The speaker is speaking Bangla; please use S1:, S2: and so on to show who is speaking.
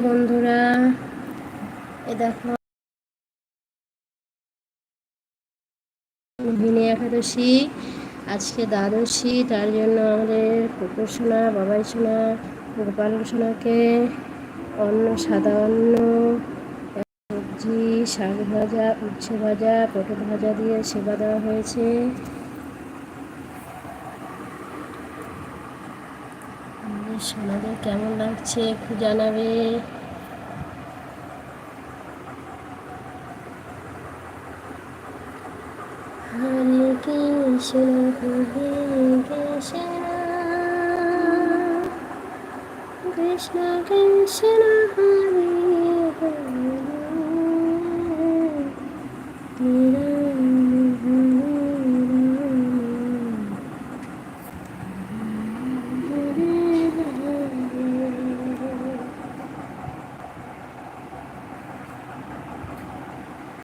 S1: বন্ধুরা এ দেখো। ভিনে একাদশী, আজকে দ্বাদশী, তার জন্য আমাদের কুকুর সোনা, বাবাই সোনা, গোপাল সোনাকে অন্ন, সাদা অন্ন, সবজি, শাক ভাজা, উচ্ছে ভাজা, পটল ভাজা দিয়ে সেবা দেওয়া হয়েছে আমাদের সোনাদের কেমন লাগছে একটু জানাবে? হরে কৃষ্ণ হরে কৃষ্ণ কৃষ্ণ কৃষ্ণ